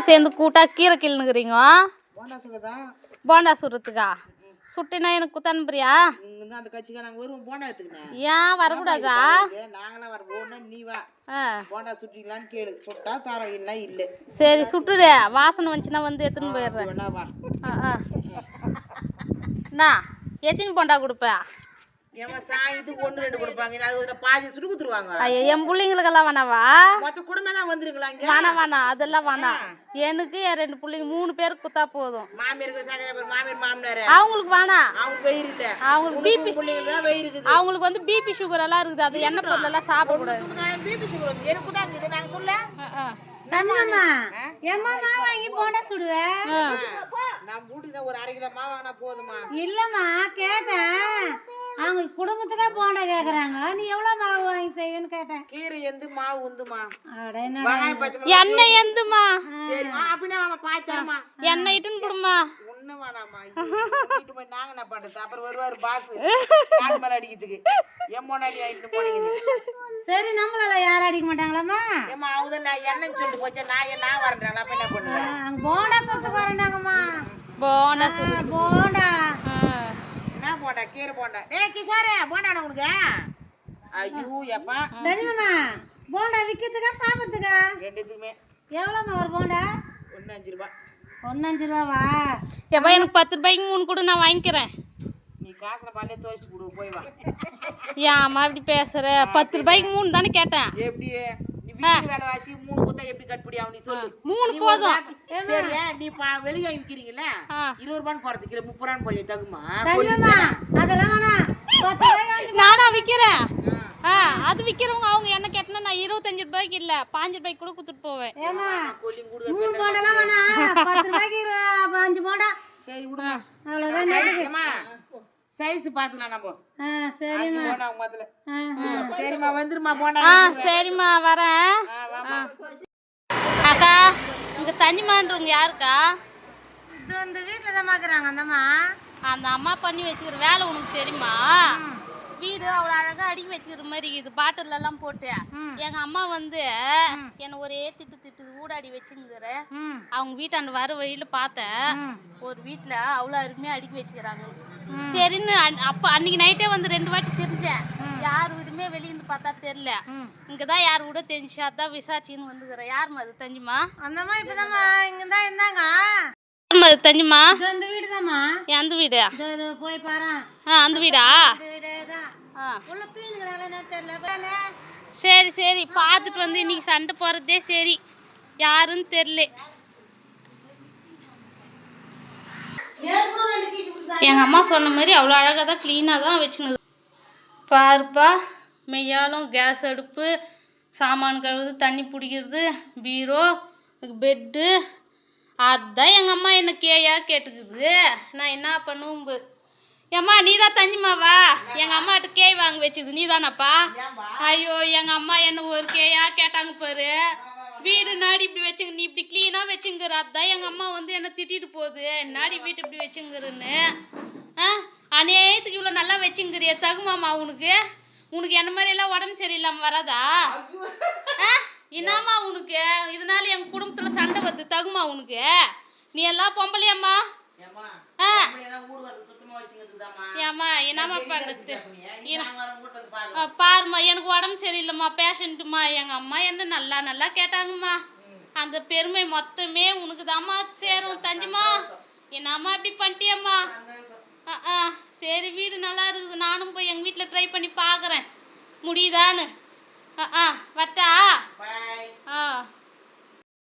சேர்ந்து கூட்டா கீரை கிள்னுக்குறீங்க? போண்டா சுடுறதுக்கா? சுட்டினா எனக்கு இங்க இருந்து அந்த கட்சிக்கு நாங்க வருவோம் போண்டா எடுத்துக்கினேன் ஏன் வரக்கூடாதா? நாங்களாம் வர போனா நீ வா. போண்டா சுட்டிக்கலான்னு கேளு. சுட்டா தரம் இல்லை இல்லை. சரி சுட்டுடு. வாசனை வந்துச்சுன்னா வந்து எடுத்துன்னு போயிடுறேன். வா. ஆ ஆ. அண்ணா எத்தனை போண்டா கொடுப்ப? ஏமா சாயத்துக்கு ஒண்ணு ரெண்டு கொடுப்பாங்க. அது ஒரு பாதி சுட்டு கொடுத்துருவாங்க ஐயோ என் பிள்ளைங்களுக்கெல்லாம் வேணாவா? மொத்த குடும்பம் தான் வந்துருங்களா இங்க? வேணாம் வேணாம் அதெல்லாம் வேணாம் எனக்கு என் ரெண்டு பிள்ளைங்க மூணு பேருக்கு குத்தா போதும். மாமியாருக்கு சக்கரை பேர் மாமியார் மாமனாரு. அவங்களுக்கு வேணாம் அவங்க அவங்களுக்கு பிபி பிள்ளைங்க தான் வெயிர் இருக்குது. அவங்களுக்கு வந்து பிபி சுகர் எல்லாம் இருக்குது. அது எண்ணெய் பொருள் எல்லாம் சாப்பிடக்கூடாது பிபி சுகர் வந்து எனக்கு தான் இருக்குது. நாங்க சொல்ல. ஏம்மா மாவு வாங்கி போண்டா. நான் வீட்டுக்கு ஒரு அரை கிலோ மாவு வாங்கினா போதுமா? இல்லம்மா கேட்டேன். அவங்க குடும்பத்துக்கே போண்டா கேக்குறாங்க. நீ எவ்வளவு மாவு வாங்கி செய்வேன்னு கேட்டேன். கீரை எந்து மாவு உந்துமா? எண்ணெய் எந்துமா? அப்படின்னா அவன் பாய் தரமா எண்ணெய் இட்டுன்னு கொடுமா? ஒண்ணு வேணாமா நாங்க என்ன பண்றது? அப்புறம் வருவாரு பாஸ் காது மேல அடிக்கிறதுக்கு. என் முன்னாடி ஆயிட்டு போனீங்க சரி நம்மளால யாரும் அடிக்க மாட்டாங்களாம்மா? ஏமா அவதான் நான் என்னன்னு சொல்லிட்டு போச்சா. நான் நான் வரேன் நான் போய் என்ன பண்ணுவேன்? போண்டா சொல்றதுக்கு வரேன்டாங்கம்மா. போண்டா போண்டா. கீரை போண்டா. டேய் கிஷோரே போண்டாடா உனக்கு. ஐயோ எப்பா தனிமாமா போண்டா விக்கிறதுக்கா சாப்பிட்றதுக்கா? ரெண்டுத்துக்குமே. எவ்வளோம்மா ஒரு போண்டா? ஒண்ணு அஞ்சு ரூபாய் ஒன்று அஞ்சு ரூபாவா? எப்பா எனக்கு பத்து ரூபாய்க்கு மூணு கொடு நான் வாங்கிக்கிறேன். நீ காசுல பண்ணே துவைச்சு கொடு போய் வா. ஏம்மா அப்படி பேசுற? பத்து ரூபாய்க்கு மூணு தானே கேட்டேன். எப்படி? நீ வீட்டு வேலை வாசி மூணு குத்தா எப்படி கட்டுப்படி ஆகும் நீ சொல்லு. மூணு போதும். சரியா நீ பா- வெளியே விக்கிறீங்கல்ல. இருபது ரூபான்னு போறது கிலோ முப்பது ரூபான்னு போறீங்க தகுமா? அதெல்லாம் நானா விற்கிறேன் ஆ அது விற்கிறவங்க அவங்க என்ன கேட்டனா நான் இருபத்தஞ்சு ரூபாய்க்கு இல்லை பாஞ்சு ரூபாய்க்கு கூட கொடுத்துட்டு போவேன். ஏமா மூணு போண்டெல்லாம் வேணாம் பத்து ரூபாய்க்கு இரு- அஞ்சு போண்டா சரி விடுமா. அவ்வளோதான் சைஸ்மா சைஸ் பாத்துக்கலாம் நம்ம. ஆ சரி அஞ்சு போண்டா உங்க மதுல ஆ சரிம்மா வந்துருமா சரிம்மா வரேன். அக்கா இங்கே தனிமான்றவங்க யாருக்கா? இது இந்த வீட்டில் தான் பார்க்குறாங்க அந்தம்மா. அந்த அம்மா பண்ணி வச்சுக்கிற வேலை உனக்கு தெரியுமா? வீடு அவ்வளோ அழகாக அடுக்கி வச்சுக்கிற மாதிரி இது பாட்டில் எல்லாம் போட்டு எங்க அம்மா வந்து என்னை ஒரே திட்டு திட்டு ஊடாடி வச்சுங்கிற. அவங்க வீட்டாண்ட வர வழியில பார்த்தேன். ஒரு வீட்டில் அவ்வளோ அருமையாக அடுக்கி வச்சுக்கிறாங்க சரின்னு அப்போ அன்னைக்கு நைட்டே வந்து ரெண்டு வாட்டி தெரிஞ்சேன். யார் வீடுமே வெளியிருந்து பார்த்தா தெரியல. இங்கே தான் யார் வீடோ தெரிஞ்சு அதான் விசாரிச்சின்னு வந்துக்கிறேன். யாரும்மா அது தெரிஞ்சுமா அந்தம்மா இப்போதாம்மா. இங்கே தான் இருந்தாங்க தெரிஞ்சுமா இது இந்த வீடு தாம்மா எந்த வீடு? போய் பாரு. அந்த வீடா? தான். சரி சரி. பார்த்துட்டு வந்து இன்னைக்கு சண்டை போகிறதே சரி. யாருன்னு தெரில எங்கள் அம்மா சொன்ன மாதிரி அவ்வளோ அழகாக தான் க்ளீனாக தான் வச்சுனுது பாருப்பா. மெய்யாலும் கேஸ் அடுப்பு சாமான் கழுவுறது தண்ணி பிடிக்கிறது பீரோ பெட்டு அதான் எங்கள் அம்மா என்ன கேயா கேட்டுக்குது. நான் என்ன பண்ணுவோம் பாரு. ஏம்மா நீ தான் தஞ்சிமாவா எங்கள் அம்மாட்ட கேய் வாங்க வச்சுது நீ தானப்பா ஐயோ எங்கள் அம்மா என்ன ஒரு கேயா கேட்டாங்க பாரு. வீடு நாடி இப்படி வச்சுங்க நீ இப்படி க்ளீனாக வச்சுங்கிற. அதான் எங்கள் அம்மா வந்து என்ன திட்டிட்டு போகுது. நாடி வீட்டு இப்படி வச்சுங்கிறன்னு ஆ அநேகத்துக்கு இவ்வளோ நல்லா வச்சுங்கிறிய தகுமாமா உனக்கு? உனக்கு என்ன மாதிரி எல்லாம் உடம்பு சரியில்லாமல் வராதா? என்னம்மா உனக்கு? இதனால எங்கள் குடும்பத்தில் சண்டை வருது தகுமா உனக்கு? நீ எல்லாம் பொம்பளையம்மா? ஏம்மா, என்னம்மா பண்ணுறது நீ நாங்க வர வீட்டுல வந்து பாரு. ஆ, பாரும்மா எனக்கு உடம்பு சரியில்லைம்மா பேஷண்ட்டுமா எங்கள் அம்மா என்ன நல்லா நல்லா கேட்டாங்கம்மா. அந்த பெருமை மொத்தமே உனக்கு தாம்மா சேரும் தஞ்சுமா? என்னம்மா இப்படி பண்ணிட்டியம்மா? ஆ ஆ சரி வீடு நல்லா இருக்குது. நானும் போய் எங்கள் வீட்டில் ட்ரை பண்ணி பார்க்குறேன் முடியுதான்னு? ஆ ஆ வட்டா. ஆ.